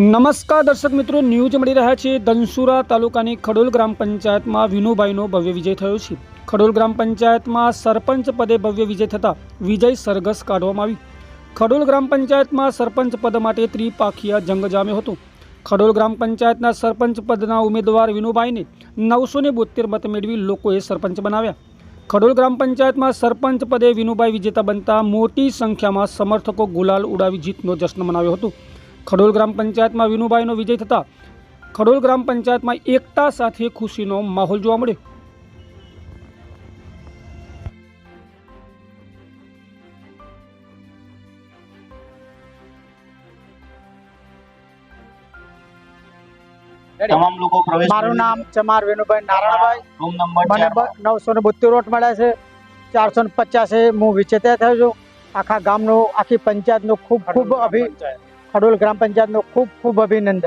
નમસ્કાર દર્શક મિત્રો, ન્યૂઝ મળી રહ્યા છે. ધનસુરા તાલુકાની ખડોલ ગ્રામ પંચાયતમાં વિનુભાઈનો ભવ્ય વિજય થયો છે. ખડોલ ગ્રામ પંચાયતમાં સરપંચ પદે ભવ્ય વિજય થતાં વિજય સરઘસ કાઢવામાં આવી. ખડોલ ગ્રામ પંચાયતમાં સરપંચ પદ માટે ત્રિપાખીયા જંગ જામ્યો હતો. ખડોલ ગ્રામ પંચાયતના સરપંચ પદના ઉમેદવાર વિનુભાઈને નવસો ને મત મેળવી લોકોએ સરપંચ બનાવ્યા. ખડોલ ગ્રામ પંચાયતમાં સરપંચ પદે વિનુભાઈ વિજેતા બનતા મોટી સંખ્યામાં સમર્થકો ગુલાલ ઉડાવી જીતનો જશ્ન મનાવ્યો હતો. ખડોલ ગ્રામ પંચાયતમાં વિનુભાઈનો વિજય થતાં ખડોલ ગ્રામ પંચાયતમાં એકતા સાથે ખુશીનો માહોલ જોવા મળ્યો. તમામ લોકો પ્રવેશ મારું નામ ચમાર વેનુભાઈ નારાયણભાઈ. રૂમ નંબર મને નવસો ને બોતેર વોટ મળ્યા છે. ચારસો ને પચાસે હું વિચેતા થયો છું. આખા ગામનો આખી પંચાયતનો ખૂબ ખૂબ અભિ ખડોલ ગ્રામ પંચાયતનો ખૂબ ખૂબ અભિનંદન.